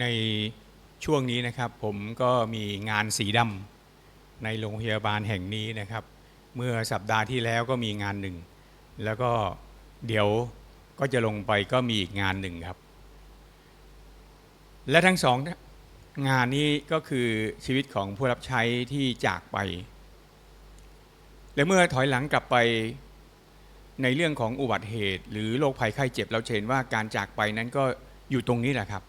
ในช่วงนี้นะครับผมก็มีงานสีดำในโรงพยาบาลแห่งนี้นะครับ เมื่อสัปดาห์ที่แล้วก็มีงานหนึ่ง แล้วก็เดี๋ยวก็จะลงไปก็มีอีกงานหนึ่งครับ และทั้งสองงานนี้ก็คือชีวิตของผู้รับใช้ที่จากไป และเมื่อถอยหลังกลับไปในเรื่องของอุบัติเหตุ หรือโรคภัยไข้เจ็บเราเห็นว่าการจากไปนั้นก็อยู่ตรงนี้แหละครับ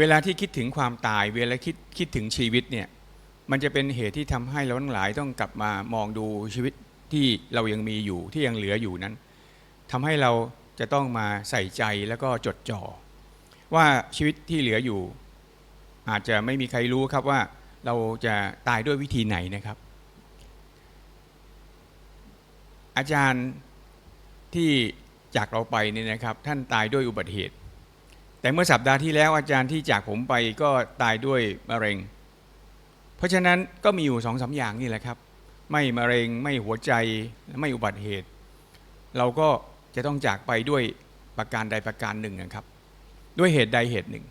เวลาที่คิดถึงความตาย เวลาคิดคิดถึงชีวิตเนี่ยมันจะเป็นเหตุที่ทำให้เราทั้งหลายต้องกลับมามองดูชีวิตที่เรายังมีอยู่ที่ยังเหลืออยู่นั้นทำให้เราจะต้องมาใส่ใจแล้วก็จดจ่อว่าชีวิตที่เหลืออยู่ อาจจะไม่มีใครรู้ครับว่าเราจะตายด้วยวิธีไหนนะครับ อาจารย์ที่จากเราไปเนี่ยนะครับ ท่านตายด้วยอุบัติเหตุ แต่เมื่อสัปดาห์ที่แล้วอาจารย์ที่จากผมไปก็ตายด้วยมะเร็ง เพราะฉะนั้นก็มีอยู่สองสาอย่างนี่แหละครับ ไม่มะเร็งไม่หัวใจไม่อุบัติเหตุ เราก็จะต้องจากไปด้วยประการใดประการหนึ่งนะครับ ด้วยเหตุใดเหตุหนึ่ง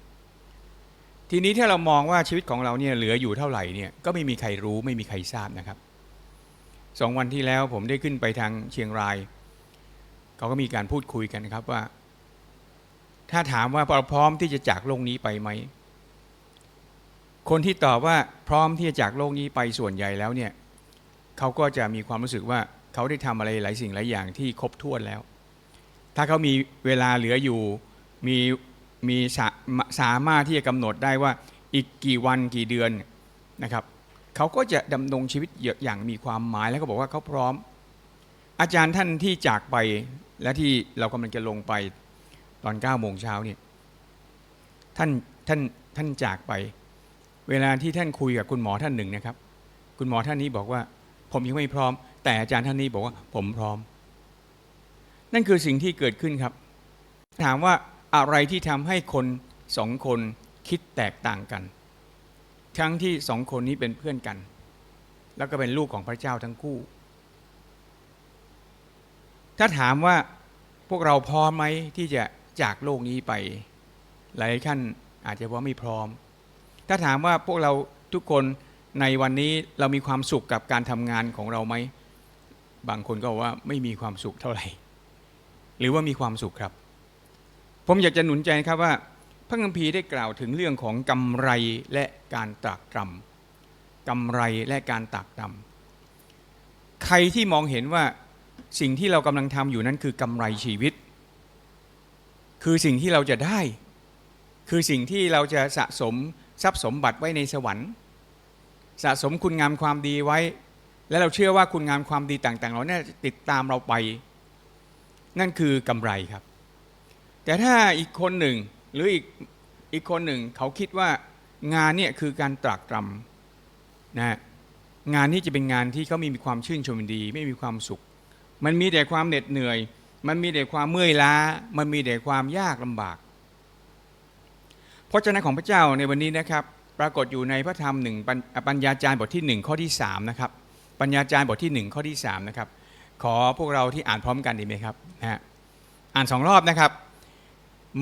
ทีนี้ถ้าเรามองว่าชีวิตของเราเนี่ยเหลืออยู่เท่าไหร่เนี่ยก็ไม่มีใครรู้ไม่มีใครทราบนะครับสองวันที่แล้วผมได้ขึ้นไปทางเชียงราย เขาก็มีการพูดคุยกันนะครับว่า ถ้าถามว่าเราพร้อมที่จะจากโลกนี้ไปไหม คนที่ตอบว่าพร้อมที่จะจากโลกนี้ไปส่วนใหญ่แล้วเนี่ยเขาก็จะมีความรู้สึกว่าเขาได้ทำอะไรหลายสิ่งหลายอย่างที่ครบถ้วนแล้ว ถ้าเขามีเวลาเหลืออยู่มีมีสาสามารถที่จะกำหนดได้ว่าอีกกี่วันกี่เดือนนะครับเขาก็จะดำรงชีวิตอย่างมีความหมายแล้วก็บอกว่าเขาพร้อม อาจารย์ท่านที่จากไปและที่เรากำลังจะลงไป ตอน9ก้าโมงเช้าเนี่ยท่านท่านท่านจากไป เวลาที่ท่านคุยกับคุณหมอท่านหนึ่งนะครับ คุณหมอท่านนี้บอกว่า ผมยังไม่พร้อม แต่อาจารย์ท่านนี้บอกว่า ผมพร้อม นั่นคือสิ่งที่เกิดขึ้นครับ ถามว่าอะไรที่ทำให้คนสองคนคิดแตกต่างกันทั้งที่สองคนนี้เป็นเพื่อนกัน แล้วก็เป็นลูกของพระเจ้าทั้งคู่ ถ้าถามว่าพวกเราพร้อมไหมที่จะ จากโลกนี้ไป หลายท่านอาจจะว่าไม่พร้อม ถ้าถามว่าพวกเราทุกคนในวันนี้เรามีความสุขกับการทำงานของเราไหม บางคนก็ว่าไม่มีความสุขเท่าไหร่ หรือว่ามีความสุขครับ ผมอยากจะหนุนใจครับว่า พระคัมภีร์ได้กล่าวถึงเรื่องของกำไรและการตรากตรำกำไรและการตรากตรำใครที่มองเห็นว่าสิ่งที่เรากำลังทำอยู่นั้นคือกำไรชีวิต คือสิ่งที่เราจะได้ คือสิ่งที่เราจะสะสมทรัพย์สมบัติไว้ในสวรรค์ สะสมคุณงามความดีไว้ และเราเชื่อว่าคุณงามความดีต่างๆเราเนี่ยติดตามเราไป นั่นคือกำไรครับ แต่ถ้าอีกคนหนึ่งหรืออีกอีกคนหนึ่งเขาคิดว่างานเนี่ยคือการตรากตรำนะงานนี้จะเป็นงานที่เขามีมีความชื่นชมดี ไม่มีความสุข มันมีแต่ความเหน็ดเหนื่อย มันมีแต่ความเมื่อยล้า มันมีแต่ความยากลำบากพระเจ้าของพระเจ้าในวันนี้นะครับ ปรากฏอยู่ในพระธรรมหนึ่งปัญญาจารย์บทที่หนึ่งข้อที่สามนะครับปัญญาจารย์บทที่หนึ่งข้อที่สามนะครับขอพวกเราที่อ่านพร้อมกันดีไหมครับนะฮะอ่านสองรอบนะครับ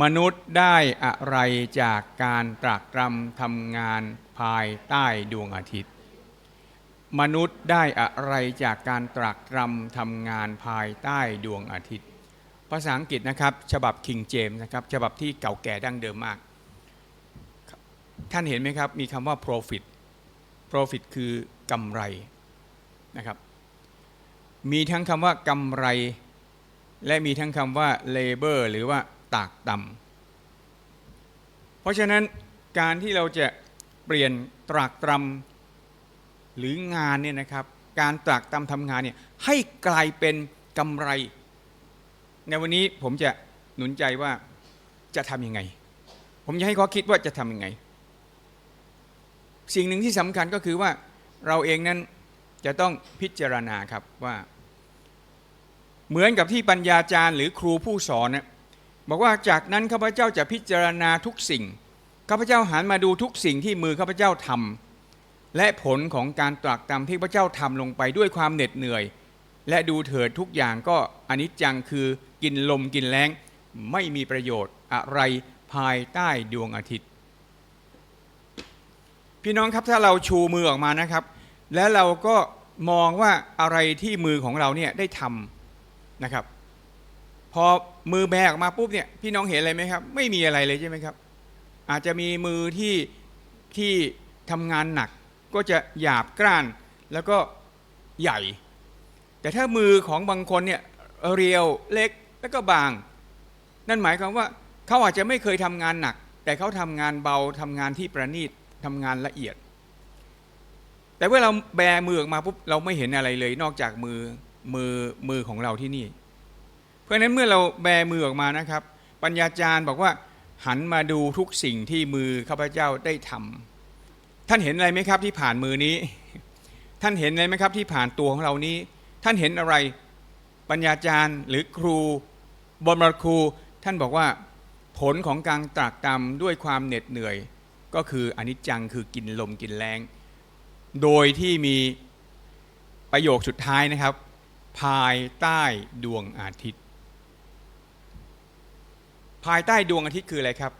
มนุษย์ได้อะไรจากการตรากตรำทำงานภายใต้ดวงอาทิตย์ มนุษย์ได้อะไรจากการตรากตรำทำงานภายใต้ดวงอาทิตย์ ภาษาอังกฤษนะครับ ฉบับคิงเจมส์นะครับ ฉบับที่เก่าแก่ดั้งเดิมมาก ท่านเห็นไหมครับ มีคำว่า profit profit คือกำไรนะครับ มีทั้งคำว่ากำไร และมีทั้งคำว่า labor หรือว่าตากตำเพราะฉะนั้นการที่เราจะเปลี่ยนตรากตรำ หรืองานเนี่ยนะครับการตรากตรำทำงานเนี่ยให้กลายเป็นกำไร ในวันนี้ผมจะหนุนใจว่าจะทำยังไง ผมจะให้ข้อคิดว่าจะทำยังไง สิ่งหนึ่งที่สำคัญก็คือว่าเราเองนั้นจะต้องพิจารณาครับว่า เหมือนกับที่ปัญญาจารย์หรือครูผู้สอนนะบอกว่าจากนั้นข้าพเจ้าจะพิจารณาทุกสิ่งข้าพเจ้าหันมาดูทุกสิ่งที่มือข้าพเจ้าทำ และผลของการตรากตรำที่พระเจ้าทำลงไปด้วยความเหน็ดเหนื่อย และดูเถิดทุกอย่างก็อนิจจังคือกินลมกินแรงไม่มีประโยชน์อะไรภายใต้ดวงอาทิตย์ พี่น้องครับถ้าเราชูมือออกมานะครับ แล้วเราก็มองว่าอะไรที่มือของเราเนี่ยได้ทำนะครับ พอมือแบกออกมาปุ๊บเนี่ยพี่น้องเห็นอะไรไหมครับ ไม่มีอะไรเลยใช่ไหมครับ อาจจะมีมือที่ที่ทำงานหนัก ก็จะหยาบกร้านแล้วก็ใหญ่ แต่ถ้ามือของบางคนเนี่ยเรียวเล็กแล้วก็บาง นั่นหมายความว่าเขาอาจจะไม่เคยทำงานหนัก แต่เขาทำงานเบาทำงานที่ประณีตทำงานละเอียด แต่เมื่อเราแบมือออกมาปุ๊บเราไม่เห็นอะไรเลยนอกจากมือมือมือของเราที่นี่ เพราะฉะนั้นเมื่อเราแบมือออกมานะครับ ปัญญาจารย์บอกว่าหันมาดูทุกสิ่งที่มือข้าพเจ้าได้ทำ ท่านเห็นอะไรไหมครับที่ผ่านมือนี้ ท่านเห็นอะไรไหมครับที่ผ่านตัวของเรานี้ ท่านเห็นอะไรปัญญาจารย์หรือครูบรมครู ท่านบอกว่าผลของการตรากตรำด้วยความเหน็ดเหนื่อย ก็คืออนิจจังคือกินลมกินแรง โดยที่มีประโยคสุดท้ายนะครับ ภายใต้ดวงอาทิตย์ ภายใต้ดวงอาทิตย์คืออะไรครับ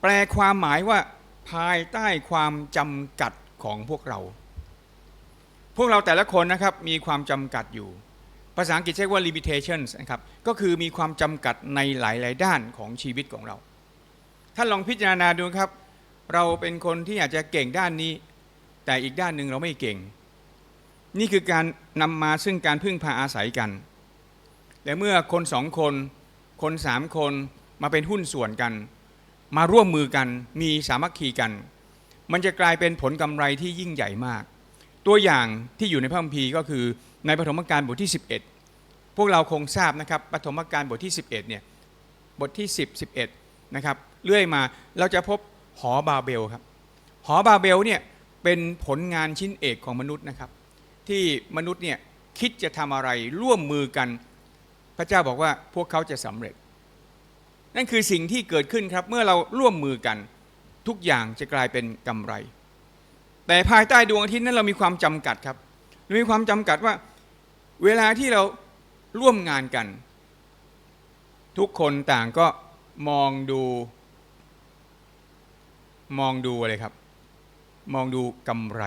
แปลความหมายว่า ภายใต้ความจำกัดของพวกเรา พวกเราแต่ละคนนะครับมีความจำกัดอยู่ ภาษาอังกฤษใช้ว่า limitations นะครับ ก็คือมีความจำกัดในหลาย ๆ ด้านของชีวิตของเรา ท่านลองพิจารณาดูครับ เราเป็นคนที่อาจจะเก่งด้านนี้ แต่อีกด้านหนึ่งเราไม่เก่ง นี่คือการนำมาซึ่งการพึ่งพาอาศัยกันแต่เมื่อคนสองคน คนสามคนมาเป็นหุ้นส่วนกัน มาร่วมมือกันมีสามัคคีกัน มันจะกลายเป็นผลกำไรที่ยิ่งใหญ่มาก ตัวอย่างที่อยู่ในพระคัมภีร์ก็คือในปฐมกาลบทที่ 11 พวกเราคงทราบนะครับปฐมกาลบทที่ 11เนี่ยบทที่ 10 11นะครับเรื่อยมาเราจะพบหอบาเบลครับหอบาเบลเนี่ยเป็นผลงานชิ้นเอกของมนุษย์นะครับ ที่มนุษย์เนี่ยคิดจะทำอะไรร่วมมือกัน พระเจ้าบอกว่าพวกเขาจะสำเร็จ นั่นคือสิ่งที่เกิดขึ้นครับเมื่อเราร่วมมือกันทุกอย่างจะกลายเป็นกำไร แต่ภายใต้ดวงอาทิตย์นั้นเรามีความจำกัดครับเรามีความจำกัดว่าเวลาที่เราร่วมงานกัน ทุกคนต่างก็มองดู มองดูอะไรครับ มองดูกำไร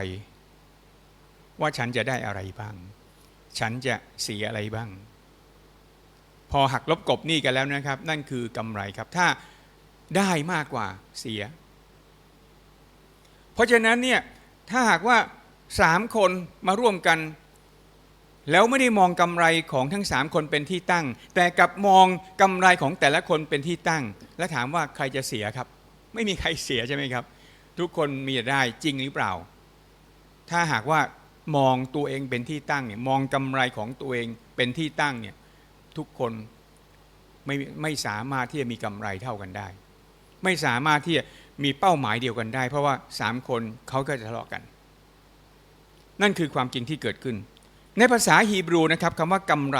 ว่าฉันจะได้อะไรบ้าง ฉันจะเสียอะไรบ้าง พอหักลบกบหนี้กันแล้วนะครับ นั่นคือกำไรครับ ถ้าได้มากกว่าเสีย เพราะฉะนั้นเนี่ยถ้าหากว่าสามคนมาร่วมกัน แล้วไม่ได้มองกำไรของทั้งสามคนเป็นที่ตั้ง แต่กลับมองกำไรของแต่ละคนเป็นที่ตั้ง และถามว่าใครจะเสียครับ ไม่มีใครเสียใช่ไหมครับ ทุกคนมีแต่ได้จริงหรือเปล่า ถ้าหากว่ามองตัวเองเป็นที่ตั้งเนี่ยมองกำไรของตัวเองเป็นที่ตั้งเนี่ย ทุกคนไม่ไม่สามารถที่จะมีกำไรเท่ากันได้ ไม่สามารถที่จะมีเป้าหมายเดียวกันได้ เพราะว่าสามคนเขาก็จะทะเลาะกัน นั่นคือความจริงที่เกิดขึ้น ในภาษาฮีบรูนะครับคำว่ากำไร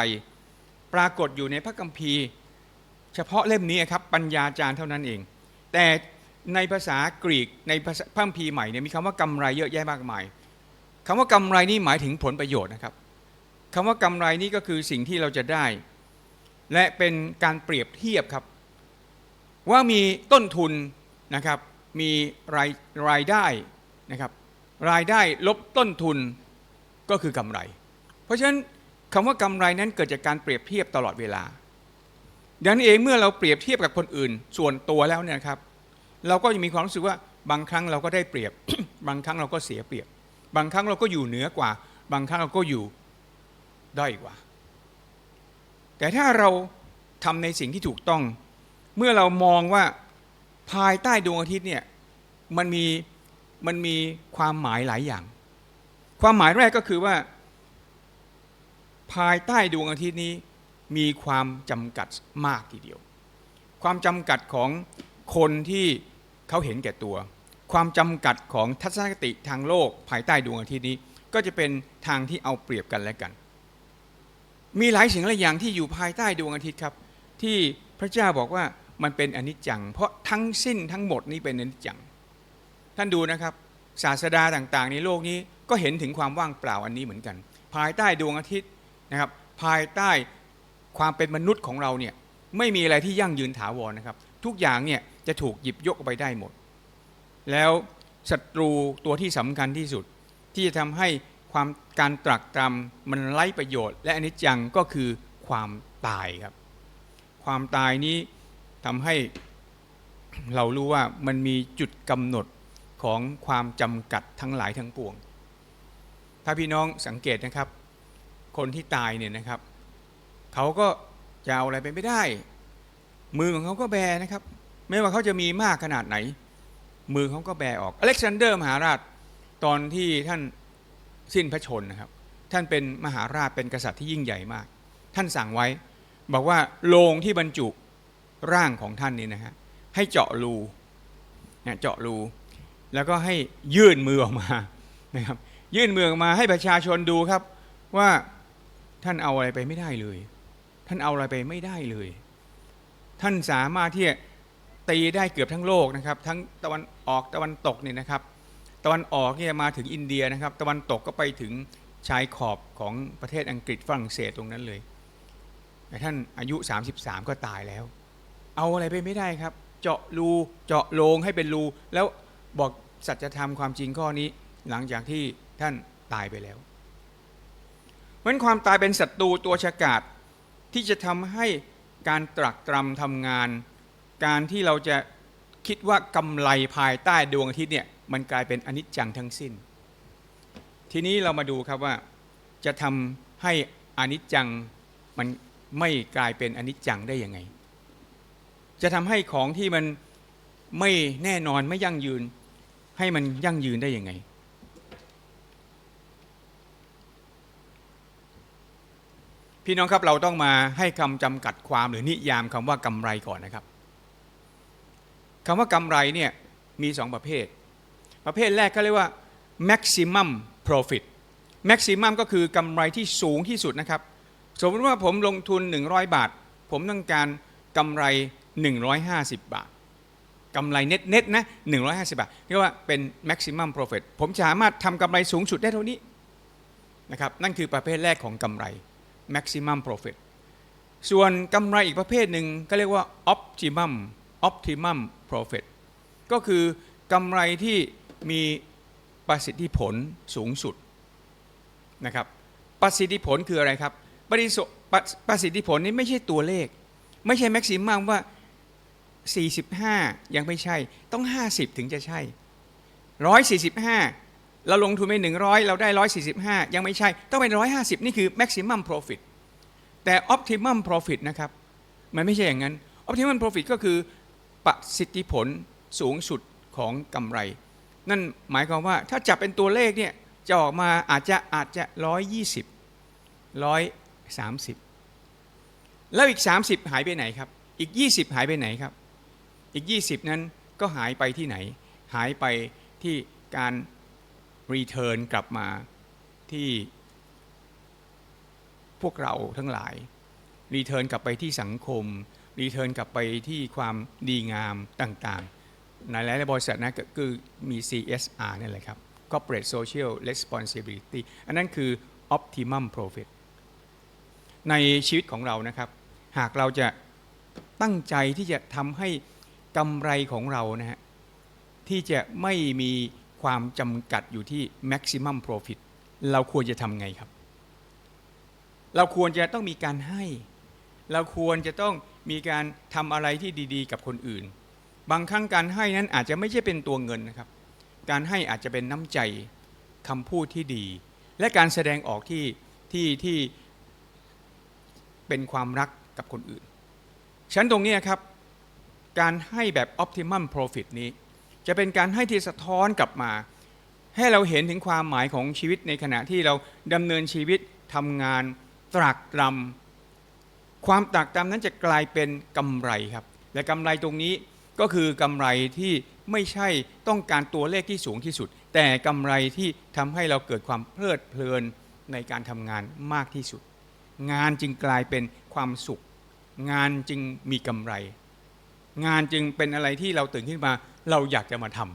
ปรากฏอยู่ในพระคัมภีร์ เฉพาะเล่มนี้ครับปัญญาจารย์เท่านั้นเอง แต่ในภาษากรีกในภาษาพระคัมภีร์ใหม่เนี่ยมีคำว่ากำไรเยอะแยะมากมายคำว่ากำไรนี่หมายถึงผลประโยชน์นะครับคำว่ากำไรนี่ก็คือสิ่งที่เราจะได้ และเป็นการเปรียบเทียบครับ ว่ามีต้นทุนนะครับมีรายรายได้นะครับรายได้ลบต้นทุนก็คือกำไร เพราะฉะนั้นคำว่ากำไรนั้นเกิดจากการเปรียบเทียบตลอดเวลาดังนั้นเองเมื่อเราเปรียบเทียบกับคนอื่นส่วนตัวแล้วเนี่ยครับ เราก็จะมีความรู้สึกว่าบางครั้งเราก็ได้เปรียบ บางครั้งเราก็เสียเปรียบ บางครั้งเราก็อยู่เหนือกว่า บางครั้งเราก็อยู่ด้อยกว่า แต่ถ้าเราทำในสิ่งที่ถูกต้อง เมื่อเรามองว่าภายใต้ดวงอาทิตย์เนี่ยมันมีมันมีความหมายหลายอย่าง ความหมายแรกก็คือว่า ภายใต้ดวงอาทิตย์นี้มีความจำกัดมากทีเดียว ความจำกัดของคนที่เขาเห็นแก่ตัว ความจำกัดของทัศนคติทางโลก ภายใต้ดวงอาทิตย์นี้ ก็จะเป็นทางที่เอาเปรียบกันและกัน มีหลายสิ่งหลายอย่างที่อยู่ภายใต้ดวงอาทิตย์ครับ ที่พระเจ้าบอกว่ามันเป็นอนิจจัง เพราะทั้งสิ้นทั้งหมดนี้เป็นอนิจจัง ท่านดูนะครับ ศาสดาต่างๆ ในโลกนี้ก็เห็นถึงความว่างเปล่าอันนี้เหมือนกัน ภายใต้ดวงอาทิตย์นะครับ ภายใต้ความเป็นมนุษย์ของเราเนี่ยไม่มีอะไรที่ยั่งยืนถาวรนะครับ ทุกอย่างเนี่ยจะถูกหยิบยกไปได้หมด แล้วศัตรูตัวที่สำคัญที่สุดที่จะทำให้ ความการตรักตรำมันไร้ประโยชน์ และอนิจจังก็คือความตายครับ ความตายนี้ทำให้เรารู้ว่ามันมีจุดกำหนดของความจำกัดทั้งหลายทั้งปวง ถ้าพี่น้องสังเกตนะครับ คนที่ตายเนี่ยนะครับ เขาก็จะเอาอะไรไปไม่ได้ มือของเขาก็แบนะครับ ไม่ว่าเขาจะมีมากขนาดไหน มือเขาก็แบออกอเล็กซานเดอร์มหาราช ตอนที่ท่าน สิ้นพระชนนะครับ ท่านเป็นมหาราชเป็นกษัตริย์ที่ยิ่งใหญ่มาก ท่านสั่งไว้ บอกว่าโลงที่บรรจุร่างของท่านนี่นะฮะให้เจาะรูเนี่ยเจาะรู แล้วก็ให้ยื่นมือออกมานะครับ ยื่นมือออกมาให้ประชาชนดูครับว่าท่านเอาอะไรไปไม่ได้เลย ท่านเอาอะไรไปไม่ได้เลย ท่านสามารถที่จะตีได้เกือบทั้งโลกนะครับ ทั้งตะวันออกตะวันตกเนี่ยนะครับ ตะวันออกเนี่ยมาถึงอินเดียนะครับ ตะวันตกก็ไปถึงชายขอบของประเทศอังกฤษฝรั่งเศสตรงนั้นเลยแต่ท่านอายุ 33 ก็ตายแล้ว เอาอะไรไปไม่ได้ครับ เจาะรูเจาะโลงให้เป็นรู แล้วบอกสัจธรรมความจริงข้อนี้ หลังจากที่ท่านตายไปแล้วเพราะฉะนั้นความตายเป็นศัตรูตัวฉกาจที่จะทำให้การตรักตรำทำงาน การที่เราจะคิดว่ากำไรภายใต้ดวงอาทิตย์เนี่ย มันกลายเป็นอนิจจังทั้งสิ้น ทีนี้เรามาดูครับว่าจะทำให้อนิจจังมันไม่กลายเป็นอนิจจังได้ยังไง จะทำให้ของที่มันไม่แน่นอนไม่ยั่งยืน ให้มันยั่งยืนได้ยังไง พี่น้องครับเราต้องมาให้คำจำกัดความหรือนิยามคำว่ากำไรก่อนนะครับคำว่ากำไรเนี่ยมีสองประเภท ประเภทแรกก็เรียกว่า maximum profit maximum ก็คือกำไรที่สูงที่สุดนะครับ สมมติว่าผมลงทุน 100 บาท ผมต้องการกำไร 150 บาทกำไรเน็ตเน็ตนะ150 บาทเรียกว่าเป็น maximum profit ผมสามารถทำกำไรสูงสุดได้เท่านี้นะครับนั่นคือประเภทแรกของกำไร maximum profit ส่วนกำไรอีกประเภทหนึ่งก็เรียกว่า optimum optimum profit ก็คือกำไรที่ มีประสิทธิผลสูงสุดนะครับประสิทธิผลคืออะไรครับประสิทธิประประสิทธิผลนี้ไม่ใช่ตัวเลข ไม่ใช่แม็กซิมัมว่า 45 ยังไม่ใช่ต้อง 50 ถึงจะใช่ 145 เราลงทุนไป 100 เราได้ 145 ยังไม่ใช่ ต้องเป็น 150 นี่คือ maximum profit แต่ optimum profit นะครับ มันไม่ใช่อย่างนั้น optimum profit ก็คือประสิทธิผลสูงสุดของกำไร นั่นหมายความว่าถ้าจับเป็นตัวเลขเนี่ยจะออกมาอาจจะอาจจะ120 130แล้วอีก 30 หายไปไหนครับ อีก 20 หายไปไหนครับ อีก 20 นั้นก็หายไปที่ไหน หายไปที่การรีเทิร์นกลับมาที่พวกเราทั้งหลายรีเทิร์นกลับไปที่สังคมรีเทิร์นกลับไปที่ความดีงามต่างๆ ในหลายๆบริษัทนะก็คือมี CSR นั่นแหละครับ Corporate Social Responsibility อันนั้นคือ Optimum Profit ในชีวิตของเรานะครับ หากเราจะตั้งใจที่จะทำให้กำไรของเรานะฮะที่จะไม่มีความจำกัดอยู่ที่ maximum profit เราควรจะทำไงครับ เราควรจะต้องมีการให้ เราควรจะต้องมีการทำอะไรที่ดี ๆ กับคนอื่น บางครั้งการให้นั้นอาจจะไม่ใช่เป็นตัวเงินนะครับ การให้อาจจะเป็นน้ำใจคำพูดที่ดี และการแสดงออกที่ที่ที่เป็นความรักกับคนอื่นฉันตรงนี้ครับ การให้แบบ optimum profit นี้ จะเป็นการให้ที่สะท้อนกลับมา ให้เราเห็นถึงความหมายของชีวิตในขณะที่เราดำเนินชีวิตทำงานตรากตรำความตรากตรำนั้นจะกลายเป็นกำไรครับ และกำไรตรงนี้ ก็คือกำไรที่ไม่ใช่ต้องการตัวเลขที่สูงที่สุด แต่กำไรที่ทำให้เราเกิดความเพลิดเพลินในการทำงานมากที่สุด งานจึงกลายเป็นความสุข งานจึงมีกำไร งานจึงเป็นอะไรที่เราตื่นขึ้นมาเราอยากจะมาทำ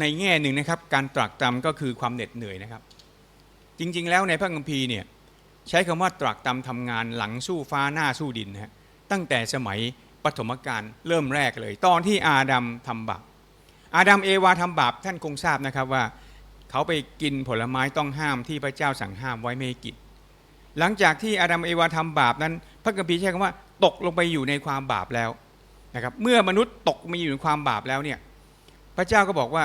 ในแง่หนึ่งนะครับการตรากตรำก็คือความเหน็ดเหนื่อยนะครับจจริง ๆ แล้วในพระคัมภีร์เนี่ย ใช้คำว่าตรักตำทำงานหลังสู้ฟ้าหน้าสู้ดินนะฮะตั้งแต่สมัยปฐมกาลเริ่มแรกเลย ตอนที่อาดัมทำบาปอาดัมเอวาทำบาปท่านคงทราบนะครับว่า เขาไปกินผลไม้ต้องห้ามที่พระเจ้าสั่งห้ามไว้ไม่กินหลังจากที่อาดัมเอวาทำบาปนั้น พระคัมภีร์ใช้คำว่าตกลงไปอยู่ในความบาปแล้วนะครับเมื่อมนุษย์ตกมาอยู่ในความบาปแล้วเนี่ยพระเจ้าก็บอกว่า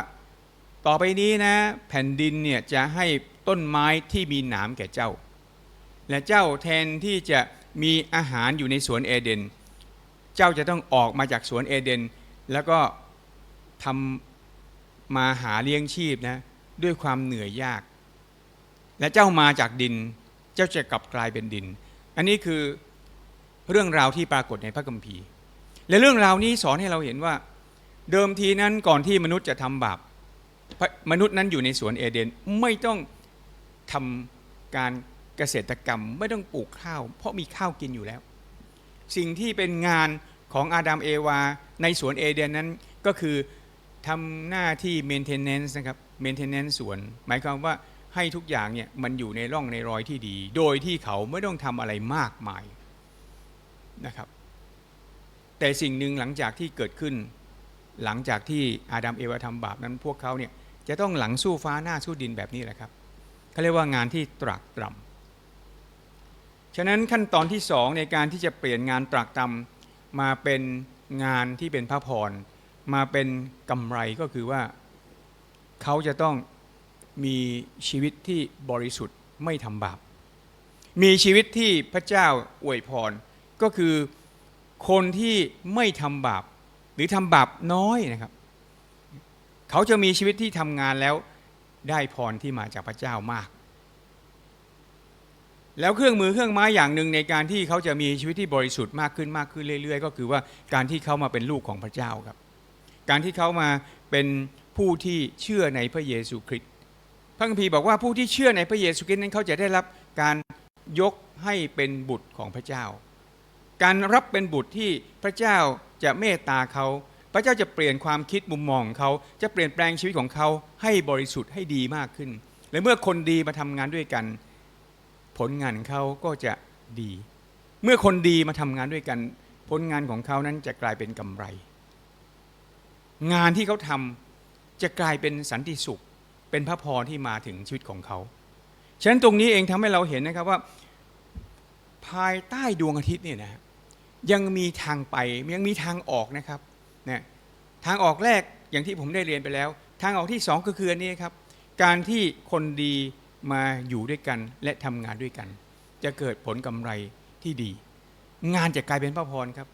ต่อไปนี้นะแผ่นดินเนี่ยจะให้ต้นไม้ที่มีหนามแก่เจ้า และเจ้าแทนที่จะมีอาหารอยู่ในสวนเอเดน เจ้าจะต้องออกมาจากสวนเอเดน แล้วก็ทำมาหาเลี้ยงชีพนะด้วยความเหนื่อยยาก และเจ้ามาจากดิน เจ้าจะกลับกลายเป็นดิน อันนี้คือเรื่องราวที่ปรากฏในพระคัมภีร์ และเรื่องราวนี้สอนให้เราเห็นว่า เดิมทีนั้นก่อนที่มนุษย์จะทำบาปมนุษย์นั้นอยู่ในสวนเอเดนไม่ต้องทำการ เกษตรกรรมไม่ต้องปลูกข้าว เพราะมีข้าวกินอยู่แล้ว สิ่งที่เป็นงานของอาดัมเอวา ในสวนเอเดนนั้นก็คือทำหน้าที่ maintenance นะครับ maintenance สวน หมายความว่าให้ทุกอย่างเนี่ยมันอยู่ในร่องในรอยที่ดี โดยที่เขาไม่ต้องทำอะไรมากมายนะครับแต่สิ่งหนึ่งหลังจากที่เกิดขึ้น หลังจากที่อาดัมเอวาทำบาปนั้นพวกเขาเนี่ยจะต้องหลังสู้ฟ้าหน้าสู้ดินแบบนี้แหละครับเขาเรียกว่างานที่ตรากตรำ ฉะนั้นขั้นตอนที่สองในการที่จะเปลี่ยนงานตรากตรำมาเป็นงานที่เป็นพระพรมาเป็นกำไรก็คือว่า เขาจะต้องมีชีวิตที่บริสุทธิ์ไม่ทำบาป มีชีวิตที่พระเจ้าอวยพร ก็คือคนที่ไม่ทำบาป หรือทำบาปน้อยนะครับ เขาจะมีชีวิตที่ทำงานแล้วได้พรที่มาจากพระเจ้ามาก แล้วเครื่องมือเครื่องไม้อย่างหนึ่งในการที่เขาจะมีชีวิตที่บริสุทธิ์มากขึ้นมากขึ้นเรื่อย ๆ ก็คือว่าการที่เขามาเป็นลูกของพระเจ้าครับ การที่เขามาเป็นผู้ที่เชื่อในพระเยซูคริสต์พระคัมภีร์บอกว่าผู้ที่เชื่อในพระเยซูคริสต์นั้นเขาจะได้รับการยกให้เป็นบุตรของพระเจ้า การรับเป็นบุตรที่พระเจ้าจะเมตตาเขา พระเจ้าจะเปลี่ยนความคิดมุมมองของเขาจะเปลี่ยนแปลงชีวิตของเขาให้บริสุทธิ์ให้ดีมากขึ้นและเมื่อคนดีมาทำงานด้วยกัน ผลงานของเขาก็จะดี เมื่อคนดีมาทำงานด้วยกัน ผลงานของเขานั้นจะกลายเป็นกำไร งานที่เขาทำจะกลายเป็นสันติสุข เป็นพระพรที่มาถึงชีวิตของเขา ฉะนั้นตรงนี้เองทำให้เราเห็นนะครับว่า ภายใต้ดวงอาทิตย์เนี่ยนะยังมีทางไปยังมีทางออกนะครับนะทางออกแรกอย่างที่ผมได้เรียนไปแล้ว ทางออกที่สองก็คืออันนี้ครับ การที่คนดี มาอยู่ด้วยกันและทำงานด้วยกัน จะเกิดผลกำไรที่ดี งานจะกลายเป็นพระพรครับ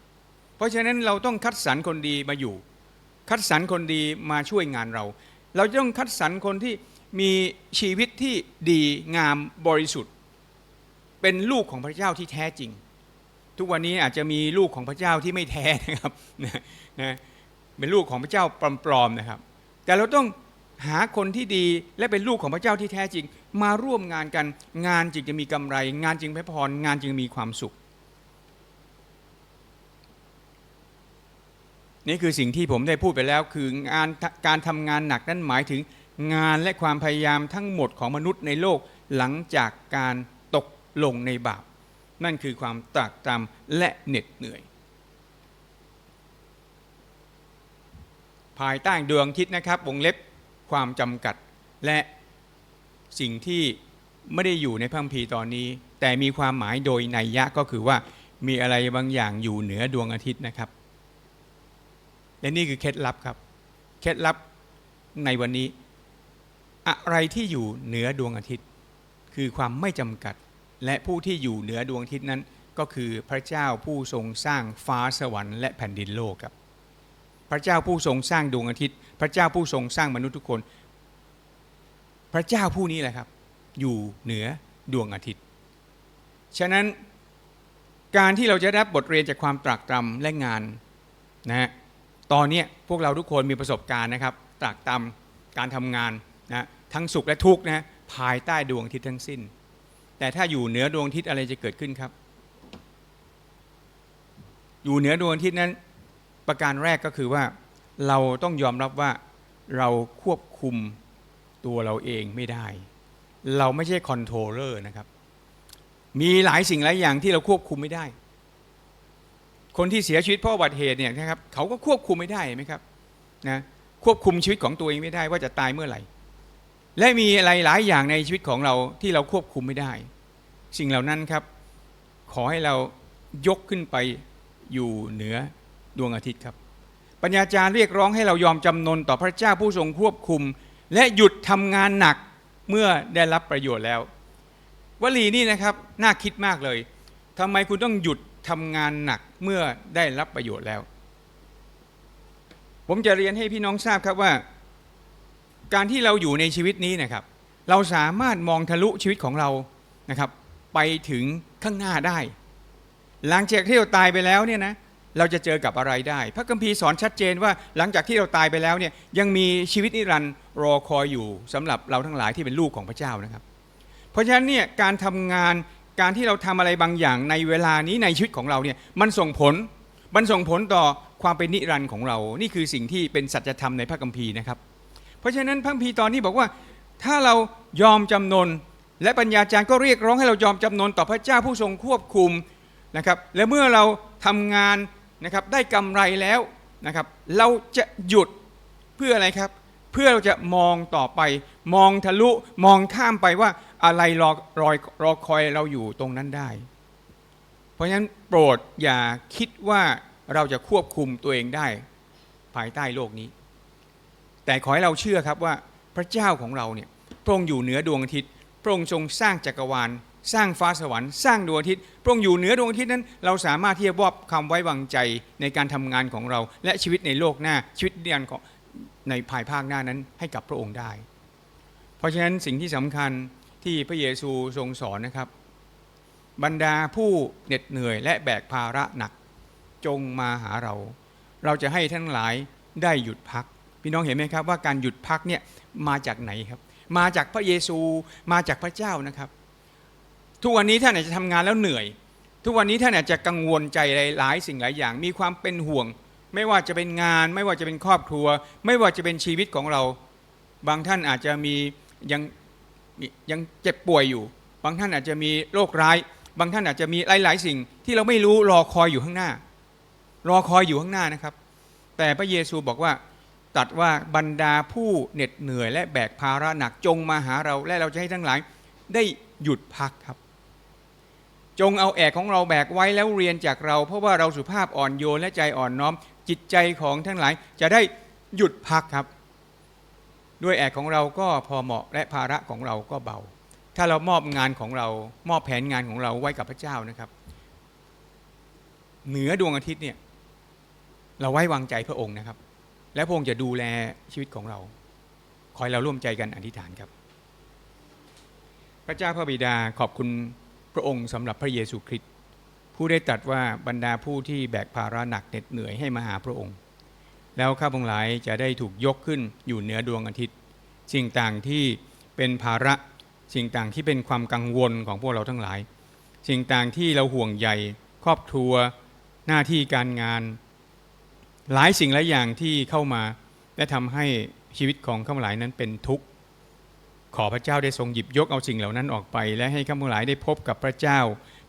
เพราะฉะนั้นเราต้องคัดสรรคนดีมาอยู่ คัดสรรคนดีมาช่วยงานเรา เราจะต้องคัดสรรคนที่มีชีวิตที่ดีงามบริสุทธิ์ เป็นลูกของพระเจ้าที่แท้จริง ทุกวันนี้อาจจะมีลูกของพระเจ้าที่ไม่แท้นะครับนะนะเป็นลูกของพระเจ้าปลอมๆนะครับ แต่เราต้อง หาคนที่ดีและเป็นลูกของพระเจ้าที่แท้จริง มาร่วมงานกัน งานจึงจะมีกำไร งานจึงพระพร งานจึงมีความสุข นี่คือสิ่งที่ผมได้พูดไปแล้ว คืองานการทำงานหนักนั้นหมายถึงงานและความพยายามทั้งหมดของมนุษย์ในโลกหลังจากการตกลงในบาป นั่นคือความตรากตรำและเหน็ดเหนื่อย ภายใต้ดวงคิดนะครับวงเล็บ ความจำกัดและสิ่งที่ไม่ได้อยู่ในพระคัมภีร์ตอนนี้ แต่มีความหมายโดยนัยยะก็คือว่ามีอะไรบางอย่างอยู่เหนือดวงอาทิตย์นะครับ และนี่คือเคล็ดลับครับ เคล็ดลับในวันนี้ อะไรที่อยู่เหนือดวงอาทิตย์ คือความไม่จำกัด และผู้ที่อยู่เหนือดวงอาทิตย์นั้น ก็คือพระเจ้าผู้ทรงสร้างฟ้าสวรรค์และแผ่นดินโลกครับ พระเจ้าผู้ทรงสร้างดวงอาทิตย์ พระเจ้าผู้ทรงสร้างมนุษย์ทุกคน พระเจ้าผู้นี้แหละครับ อยู่เหนือดวงอาทิตย์ ฉะนั้นการที่เราจะรับบทเรียนจากความตรากตรำและงานนะฮะตอนนี้พวกเราทุกคนมีประสบการณ์นะครับ ตรากตรำการทำงานนะทั้งสุขและทุกข์นะภายใต้ดวงอาทิตย์ทั้งสิ้น แต่ถ้าอยู่เหนือดวงอาทิตย์อะไรจะเกิดขึ้นครับ อยู่เหนือดวงอาทิตย์นั้น ประการแรกก็คือว่าเราต้องยอมรับว่าเราควบคุมตัวเราเองไม่ได้ เราไม่ใช่คอนโทรลเลอร์นะครับ มีหลายสิ่งหลายอย่างที่เราควบคุมไม่ได้ คนที่เสียชีวิตเพราะอุบัติเหตุเนี่ยนะครับเขาก็ควบคุมไม่ได้ไหมครับนะควบคุมชีวิตของตัวเองไม่ได้ว่าจะตายเมื่อไหร่ และมีอะไรหลายอย่างในชีวิตของเราที่เราควบคุมไม่ได้ สิ่งเหล่านั้นครับ ขอให้เรายกขึ้นไปอยู่เหนือ ดวงอาทิตย์ครับ ปัญญาจารย์เรียกร้องให้เรายอมจำนนต่อพระเจ้าผู้ทรงควบคุม และหยุดทำงานหนักเมื่อได้รับประโยชน์แล้ว วลีนี้นะครับน่าคิดมากเลยทำไมคุณต้องหยุดทำงานหนักเมื่อได้รับประโยชน์แล้ว ผมจะเรียนให้พี่น้องทราบครับว่า การที่เราอยู่ในชีวิตนี้นะครับ เราสามารถมองทะลุชีวิตของเรานะครับ ไปถึงข้างหน้าได้ หลังจากที่เราตายไปแล้วเนี่ยนะ เราจะเจอกับอะไรได้ พระคัมภีร์สอนชัดเจนว่าหลังจากที่เราตายไปแล้วเนี่ยยังมีชีวิตนิรันดร์รอคอยอยู่สำหรับเราทั้งหลายที่เป็นลูกของพระเจ้านะครับ เพราะฉะนั้นเนี่ยการทำงานการที่เราทำอะไรบางอย่างในเวลานี้ในชีวิตของเราเนี่ยมันส่งผลมันส่งผลต่อความเป็นนิรันดร์ของเรา นี่คือสิ่งที่เป็นสัจธรรมในพระคัมภีร์นะครับ เพราะฉะนั้นพระคัมภีร์ตอนนี้บอกว่าถ้าเรายอมจำนน และปัญญาจารย์ก็เรียกร้องให้เรายอมจำนนต่อพระเจ้าผู้ทรงควบคุมนะครับและเมื่อเราทำงาน นะครับได้กำไรแล้วนะครับเราจะหยุดเพื่ออะไรครับ เพื่อเราจะมองต่อไป มองทะลุมองข้ามไปว่าอะไรรอรอรอคอยเราอยู่ตรงนั้นได้ เพราะฉะนั้นโปรดอย่าคิดว่าเราจะควบคุมตัวเองได้ ภายใต้โลกนี้ แต่ขอให้เราเชื่อครับว่าพระเจ้าของเราเนี่ยพระองค์อยู่เหนือดวงอาทิตย์พระองค์ทรงสร้างจักรวาล สร้างฟ้าสวรรค์สร้างดวงอาทิตย์พระองค์อยู่เหนือดวงอาทิตย์นั้น เราสามารถที่จะมอบคำไว้วางใจในการทำงานของเรา และชีวิตในโลกหน้าชีวิตเดียนของในภายภาคหน้านั้นให้กับพระองค์ได้ เพราะฉะนั้นสิ่งที่สำคัญที่พระเยซูทรงสอนนะครับ บรรดาผู้เหน็ดเหนื่อยและแบกภาระหนักจงมาหาเรา เราจะให้ทั้งหลายได้หยุดพัก พี่น้องเห็นไหมครับว่าการหยุดพักเนี่ยมาจากไหนครับ มาจากพระเยซูมาจากพระเจ้านะครับ ทุกวันนี้ท่านอาจจะทำงานแล้วเหนื่อย ทุกวันนี้ท่านอาจจะกังวลใจหลายสิ่งหลายอย่าง มีความเป็นห่วง ไม่ว่าจะเป็นงาน ไม่ว่าจะเป็นครอบครัว ไม่ว่าจะเป็นชีวิตของเรา บางท่านอาจจะมียังยังเจ็บป่วยอยู่ บางท่านอาจจะมีโรคร้าย บางท่านอาจจะมีหลาย ๆ สิ่งที่เราไม่รู้รอคอยอยู่ข้างหน้า รอคอยอยู่ข้างหน้านะครับ แต่พระเยซูบอกว่าตัดว่าบรรดาผู้เหน็ดเหนื่อยและแบกภาระหนักจงมาหาเราและเราจะให้ทั้งหลายได้หยุดพักครับ จงเอาแอกของเราแบกไว้แล้วเรียนจากเรา เพราะว่าเราสุภาพอ่อนโยนและใจอ่อนน้อม จิตใจของทั้งหลายจะได้หยุดพักครับ ด้วยแอกของเราก็พอเหมาะและภาระของเราก็เบา ถ้าเรามอบงานของเรา มอบแผนงานของเราไว้กับพระเจ้านะครับ เหนือดวงอาทิตย์เนี่ยเราไว้วางใจพระองค์นะครับ และพระองค์จะดูแลชีวิตของเราขอให้เราร่วมใจกันอธิษฐานครับ พระเจ้าพระบิดาขอบคุณ พระองค์สำหรับพระเยซูคริสต์ผู้ได้ตรัสว่าบรรดาผู้ที่แบกภาระหนักเหน็ดเหนื่อยให้มาหาพระองค์ แล้วข้าพงหลายจะได้ถูกยกขึ้นอยู่เหนือดวงอาทิตย์ สิ่งต่างที่เป็นภาระสิ่งต่างที่เป็นความกังวลของพวกเราทั้งหลาย สิ่งต่างที่เราห่วงใยครอบครัว หน้าที่การงาน หลายสิ่งหลายอย่างที่เข้ามา และทำให้ชีวิตของข้าพงหลายนั้นเป็นทุกข์ ขอพระเจ้าได้ทรงหยิบยกเอาสิ่งเหล่านั้นออกไป และให้ข้าพงหลายได้พบกับพระเจ้า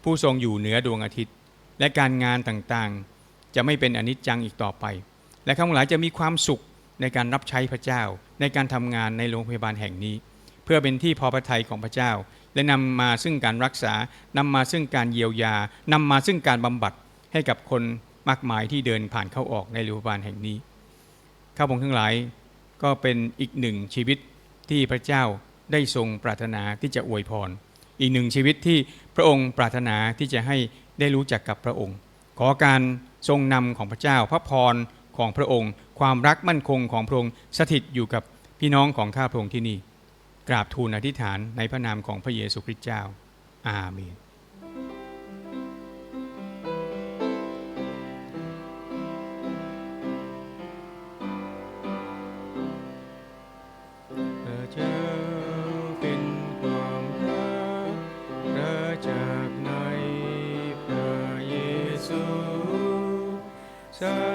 ผู้ทรงอยู่เหนือดวงอาทิตย์ และการงานต่างๆ จะไม่เป็นอนิจจังอีกต่อไป และข้าพงหลายจะมีความสุขในการรับใช้พระเจ้า ในการทำงานในโรงพยาบาลแห่งนี้ เพื่อเป็นที่พอพระทัยของพระเจ้า และนำมาซึ่งการรักษานำมาซึ่งการเยียวยานำมาซึ่งการบำบัดให้กับคนมากมายที่เดินผ่านเข้าออกในโรงพยาบาลแห่งนี้ข้าพงทั้งหลายก็เป็นอีกหนึ่งชีวิตที่พระเจ้า ได้ทรงปรารถนาที่จะอวยพร อีกหนึ่งชีวิตที่พระองค์ปรารถนาที่จะให้ได้รู้จักกับพระองค์ ขอการทรงนำของพระเจ้าพระพรของพระองค์ ความรักมั่นคงของพระองค์สถิตอยู่กับพี่น้องของข้าพระองค์ที่นี่ กราบทูลอธิษฐานในพระนามของพระเยซูคริสต์เจ้า อาเมน เ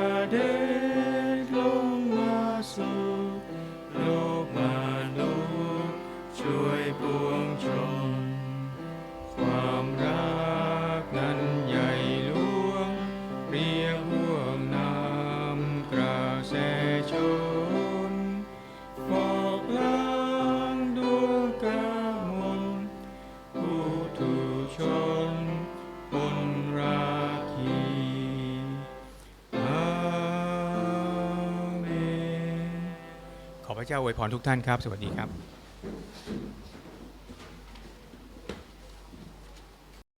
เมนขอพระเจ้าอวยพรทุกท่านครับ สวัสดีครับ